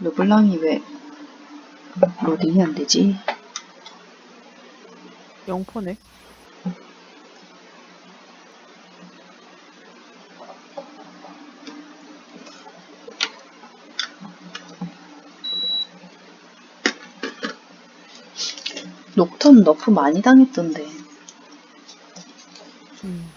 르블랑이 왜 로딩이 안 되지? 영포네. 녹턴 너프 많이 당했던데. 음.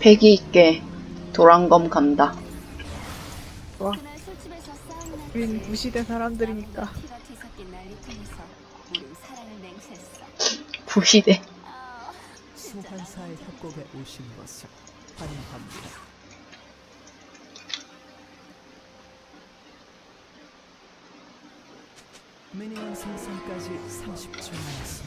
패기 있게 도란검 간다. 날 우린 무시된 사람들이니까. 부시대. 아, 진짜 소환사의 협곡에 오신 것을 환영합니다. 미니언 생성까지 30초 남았습니다.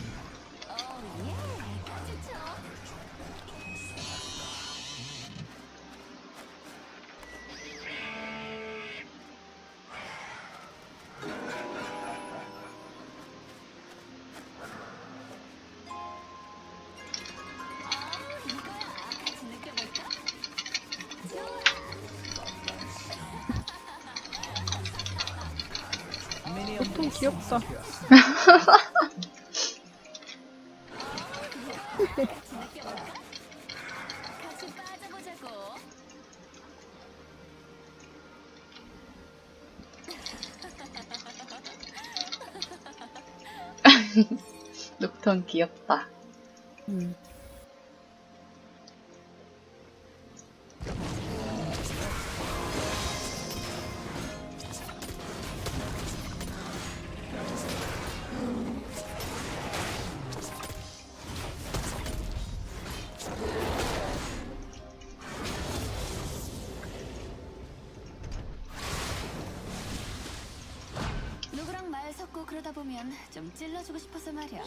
귀엽다. 녹턴 귀엽다. 음. 좀 찔러주고 싶어서 말이야.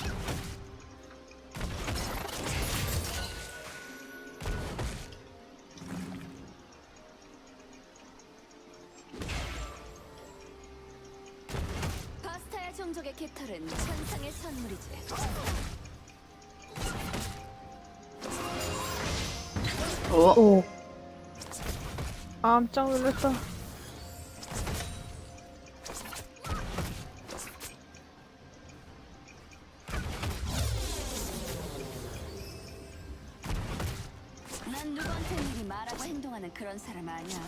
파스타야 종족의 깃털은 천상의 선물이지. 오, 오. 깜짝 놀랐다. 사람 아니야.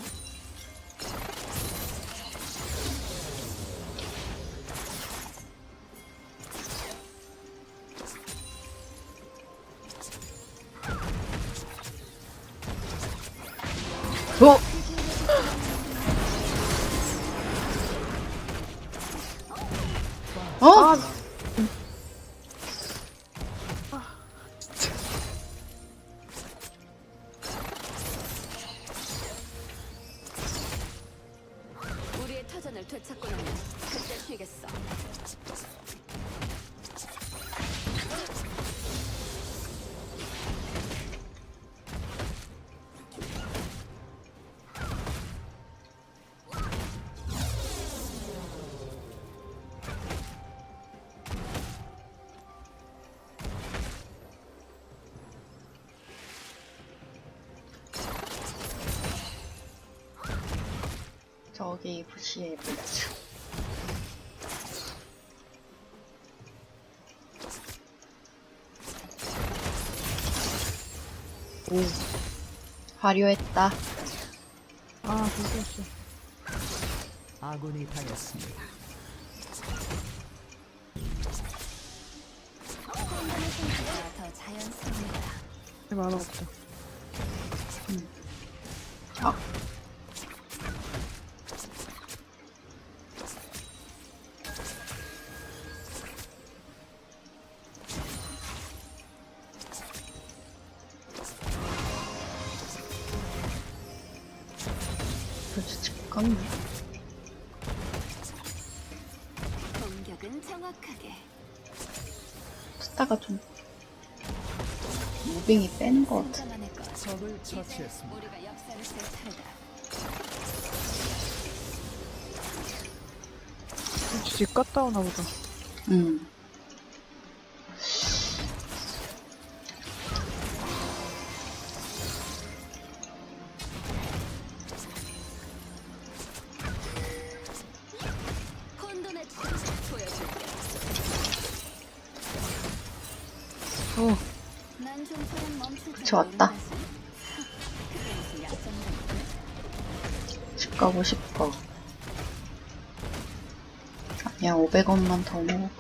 오! 어? 아, 저기 부시의 블라츠. 오. 화려했다. 아, 무서웠어. 아군이 당했습니다. 더 자연스럽니다. 만화 없다. 잠깐만. 공격은 정확하게. 뺐다가 좀 무빙이 빼는 것 같아. 혼자만의 것. 적을 이제 처치했습니다. 우리가 역사를 쓸 차례다. 집 갔다 오나 보다. 음. 좋았다. 집 가고 싶어. 아니야, 500원만 더 모으고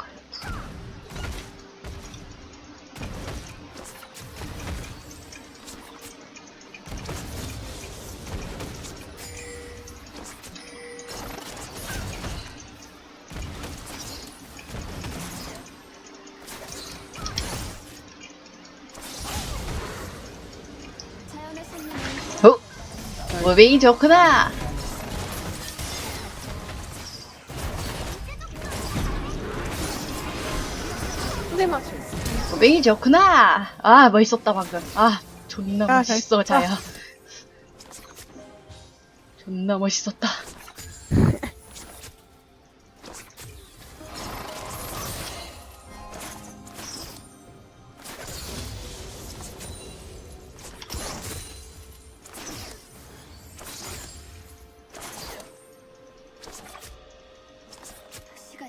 무빙이 좋구나! 근데만 무빙이 좋구나! 아, 멋있었다, 방금. 아, 존나 아, 멋있어, 잘했다. 자야. 존나 멋있었다.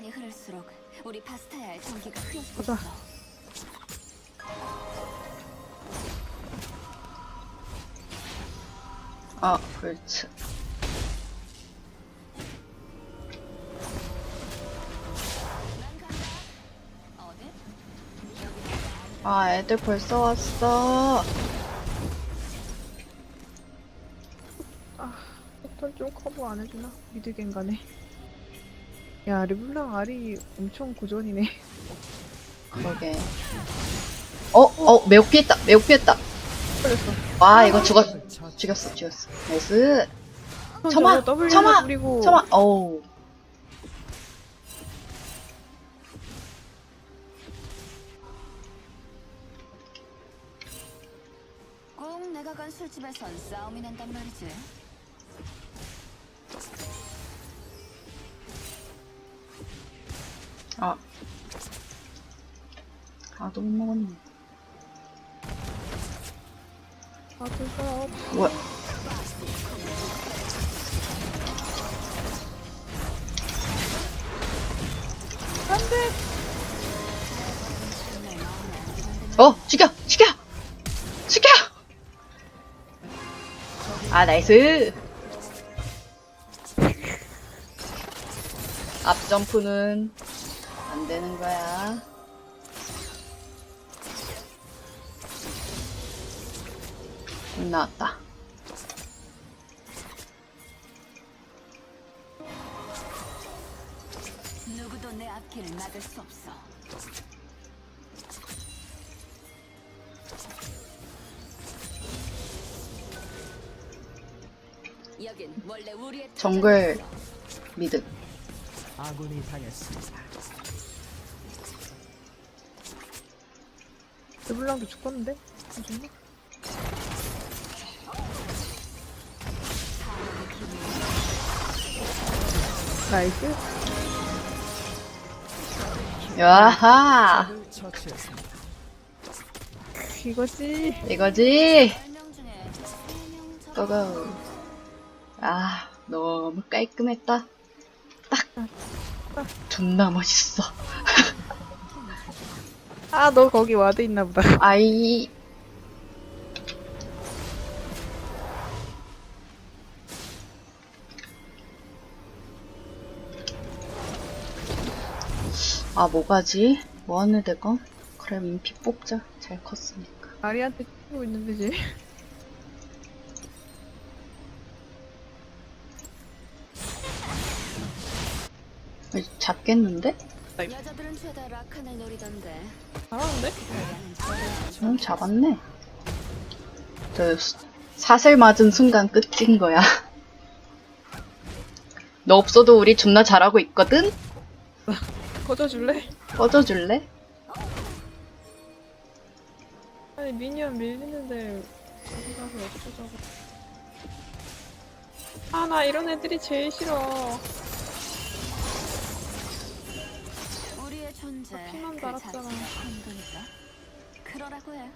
시간이 흐를수록 우리 파스타야의 전기가 흐려지고. 있어. 아, 그렇지. 아, 애들 벌써 왔어. 패턴 좀 커버 안 해주나? 미드갱 가네. 야, 르블랑 알이 엄청 고전이네. 그러게. 어, 어, 매우 피했다, 매우 피했다. 걸렸어. 와, 이거 죽었, 죽였어, 죽였어. 나이스. 어, 참아, 저거 W 뿌리고 잠깐만, 어우. 꼭 내가 간 술집에선 싸움이 난단 말이지. 아. 아, 너못 먹었네. 아, 그거 뭐야. 안 돼. 어, 죽여! 죽여! 죽여! 아, 나이스! 앞점프는 안 되는 거야. 돈 나왔다. 누구도 내 앞길을 막을 수 없어. 여긴 원래 우리의 정글 터전이었어. 미드. 아군이 당했습니다. 르블랑도 죽었는데? 잠시만. 나이스. 야하! 이거지. 이거지? 고고. 아, 너무 깔끔했다. 딱. 존나 멋있어. 아, 너 거기 와드 있나 보다. 아이. 아, 뭐가지? 뭐 하는 데가? 그래, 민피 뽑자. 잘 컸으니까. 아리한테 치고 있는데, 지 어, 잡겠는데? 여자들은 죄다 라칸을 노리던데. 잘하는데? 응, 잡았네. 저, 수- 사슬 맞은 순간 끝인 거야. 너 없어도 우리 존나 잘하고 있거든? 꺼져줄래? 꺼져줄래? 아니 미니언 밀리는데 어디 가서 어쩌자고 아 나 이런 애들이 제일 싫어 아까 피만 달았잖아. 힘드니까 그러라고 해.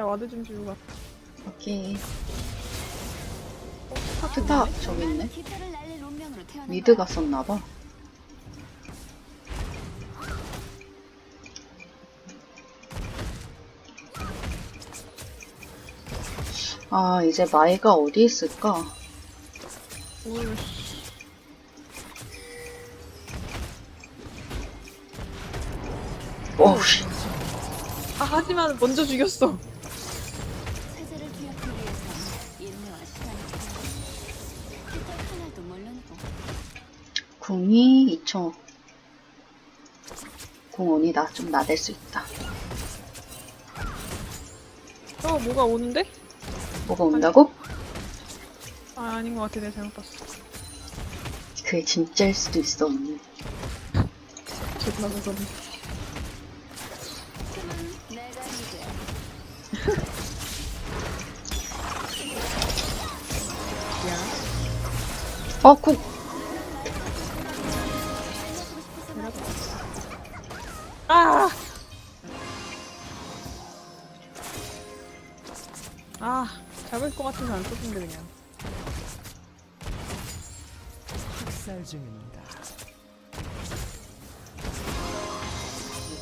야, 와드 좀 주고 가. 오케이. 어, 아, 좋다. 어, 어, 저기 있네. 위드가 썼나봐. 아, 이제 마이가 어디 있을까? 오유 오우, 씨. 아 하지만 먼저 죽였어 체제를 뒤엎기 위해서 인내와 시간이 필요해. 깃털 하나도 물론이고 궁이 2초. 궁원이 나 좀 나댈 수 있다. 어 뭐가 오는데? 뭐가 온다고? 아 아닌 것 같아 내가 잘못 봤어 그게 진짜일 수도 있어, 언니. 존나 내가 이제 어, 궁! 아! 아, 것 같아서 안 썼는데 그냥. 학살 중입니다.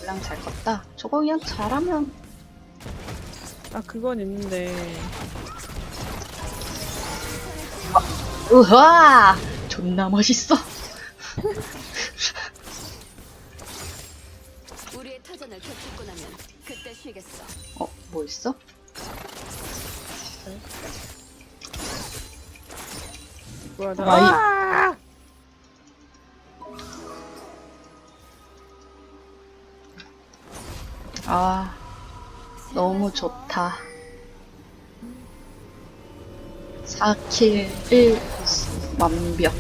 랑잘 컸다. 저거 그냥 잘하면. 아, 그건 있는데. 우와! 존나 멋있어. 우리의 터전을 겹쳤고 나면 그때 쉬겠어. 어, 뭐 있어? 뭐야 나 아, 아! 너무 좋다 4킬 1보스 완벽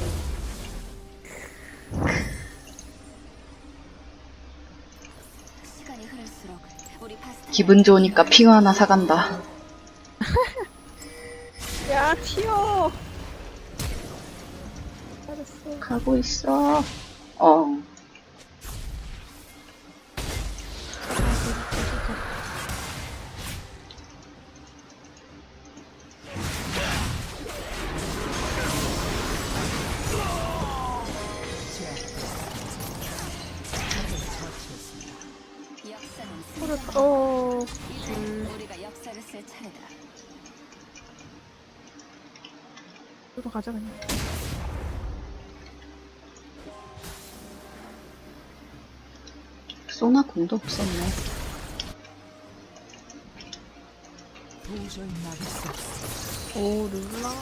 기분 좋으니까 핑 하나 사간다 야, 튀어! 가고 있어. 어. 가자, 그냥. 소나 공도 없었네. 오, 르블랑.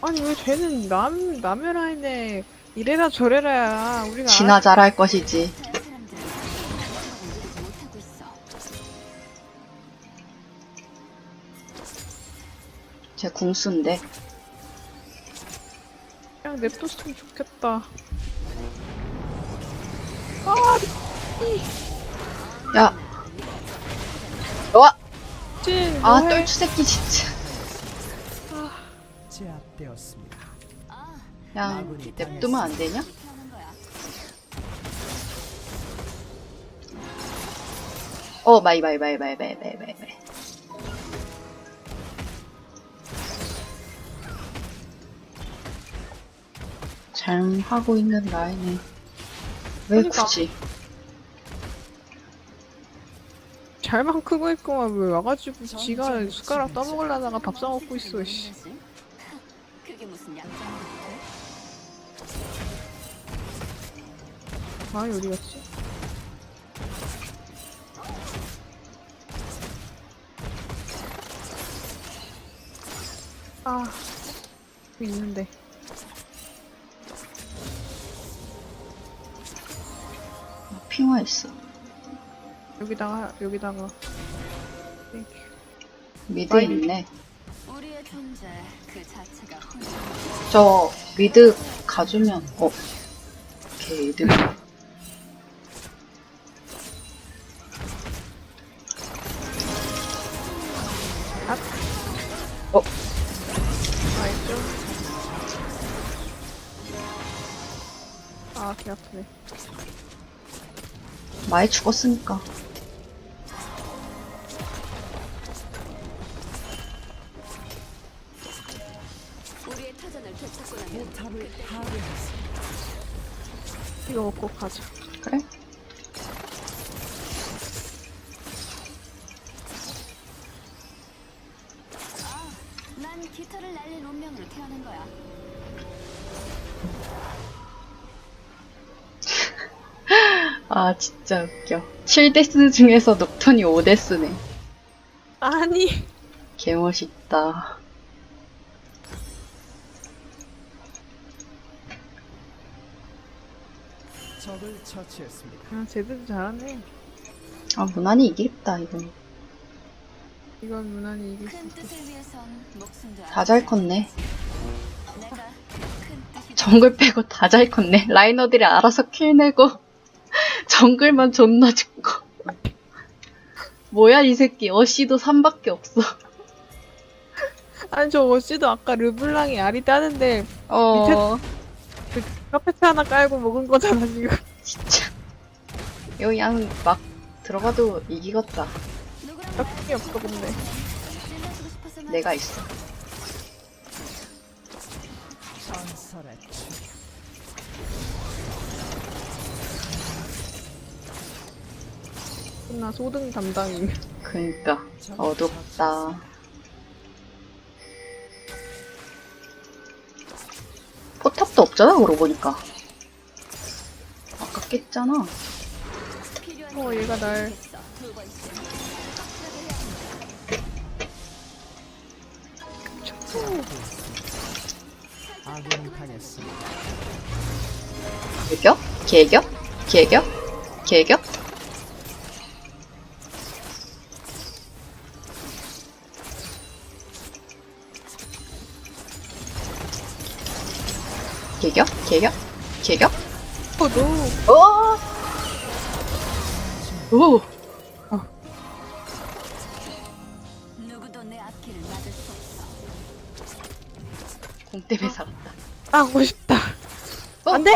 아니, 왜 쟤는 남, 남의 라인에 이래라 저래라야. 우리가. 지나 잘할 것이지. 궁수인데. 그냥 냅뒀으면 좋겠다. 아, 야. 와! 진, 아? 똘추 새끼 진짜. 제압되었습니다. 아, 야, 냅두면 안 되냐? 어, 마이, 마이, 마이, 마이, 마이, 마이, 마이, 마이. 잘 하고 있는 라인에 왜 그러니까. 굳이? 잘만 크고 있구만 왜 와가지고 지가 숟가락 떠먹으려다가 밥 싸먹고 있어 씨. 그게 무슨 약점인데? 마이 어디 갔지? 아 여기 있는데 강화했어. 여기다가 여기다가 미드 빨리. 있네. 우리의 존재 그 자체가 혼자 저 미드 가주면 어 개이득. 알죠? 아, 개 아프네. 많이 죽었으니까. 이거 먹고 가자. 아 진짜 웃겨. 7데스 중에서 녹턴이 5데스네. 아니. 개멋있다. 적을 처치했습니다. 아, 쟤들도 잘하네. 아 무난히 이기겠다 이건. 이건 무난히 이길 수 큰 있어. 뜻을 위해선 목숨도 다 잘 컸네. 내가 큰 뜻이 정글 빼고 다 잘 컸네. 라이너들이 알아서 킬 내고 정글만 존나 죽고. 뭐야 이 새끼 어시도 3밖에 없어. 아니, 저 어씨도 아까 르블랑이 알이 따는데 어 카페트 하나 깔고 먹은 거잖아, 지금. 진짜 여기 양 막 들어가도 이기겠다. 딱히 없어, 근데. 내가 있어. 전설의 나 소등 담당임. 그니까 어둡다. 포탑도 없잖아 그러고 보니까. 아까 깼잖아. 필요한 어, 얘가 날. 개격? 개격? 개격? 개격? 개격? 개격? 개격? 어, 너. 오! 오! 누구도 내 앞길을 막을 수 없어. 공 때문에 살았다. 아, 하고 싶다. 어? 안 돼!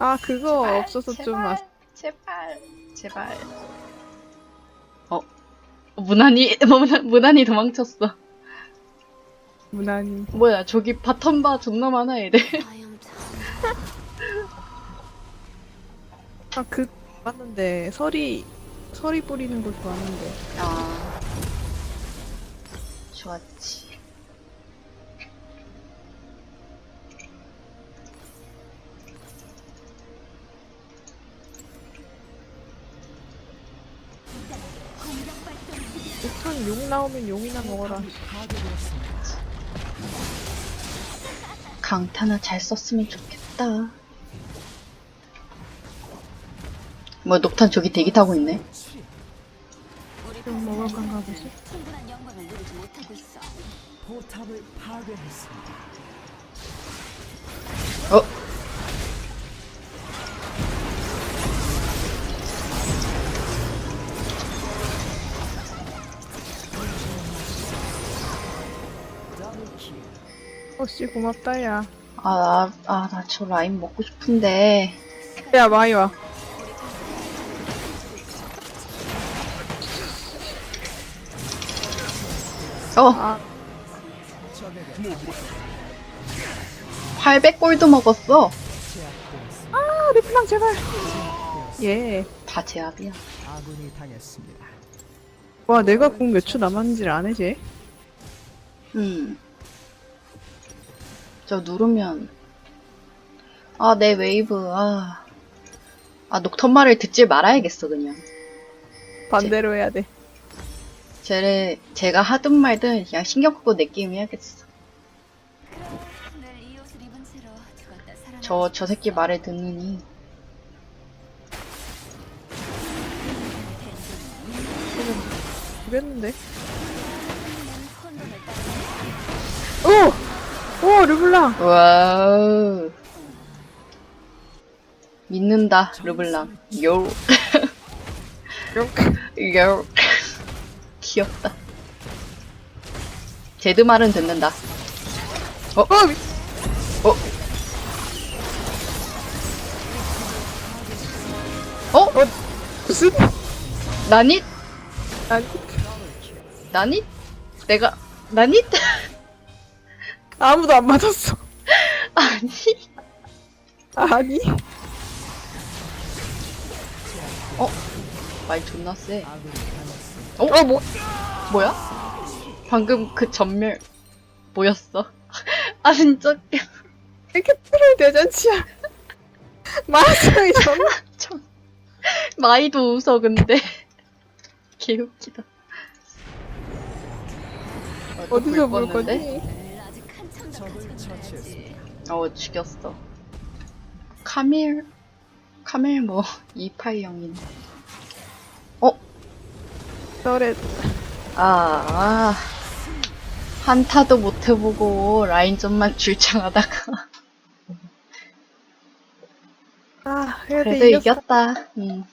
아, 그거 없어서 좀 아, 제발, 제발. 어, 무난히, 무난, 무난 히 도망쳤어. 무난히. 뭐야, 저기 바텀 바 존나 많아, 애들. 아영참. 아, 그, 맞는데, 설이, 설이 뿌리는 거 좋아하는데. 아, 좋았지. 용 나오면 용이나 먹어라. 강타나 잘 썼으면 좋겠다. 뭐, 녹탄 저기 대기 타고 있네. 좀 먹을 건가 보지? 충분한 영광을 누리지 못하고 있어. 포탑을 파괴했습니다. 어씨, 고맙다, 야. 아, 나, 아, 나 저 라인 먹고 싶은데. 야, 많이 와. 어, 아, 적에게 800골도 먹었어. 아, 르플랑 제발. 예. 다 제압이야. 아군이 당했습니다. 와, 내가 공몇초 남았는지를 안 해, 쟤? 음. 저 누르면. 아, 내 웨이브, 아. 아, 녹턴 말을 듣지 말아야겠어, 그냥. 반대로 해야 돼. 쟤를, 제가 하든 말든 그냥 신경 끄고 내 게임 해야겠어. 저, 저 새끼 말을 듣느니. 따 오! 오, 르블랑! 와우. 믿는다, 르블랑. 요. 요. 귀엽다. 제드 말은 듣는다. 어, 미... 어? 어? 무슨? 나닛? 아니, 나닛? 내가, 나닛? 아무도 안 맞았어. 아니. 아니? 말 존나 세. 당했습니다. 어, 뭐? 뭐야? 방금 그 전멸 뭐였어? 아 진짜 웃겨. 이렇게 트롤 대잔치야. 마성이 전 참. 마이도 웃어 근데 개웃기다. 어, 또 어디서 불 볼? 거지? 어 죽였어. 카밀 카밀 뭐 280인. 너래 아, 아 한타도 못 해보고 라인전만 줄창하다가 아, 그래도 이겼어. 이겼다. 음.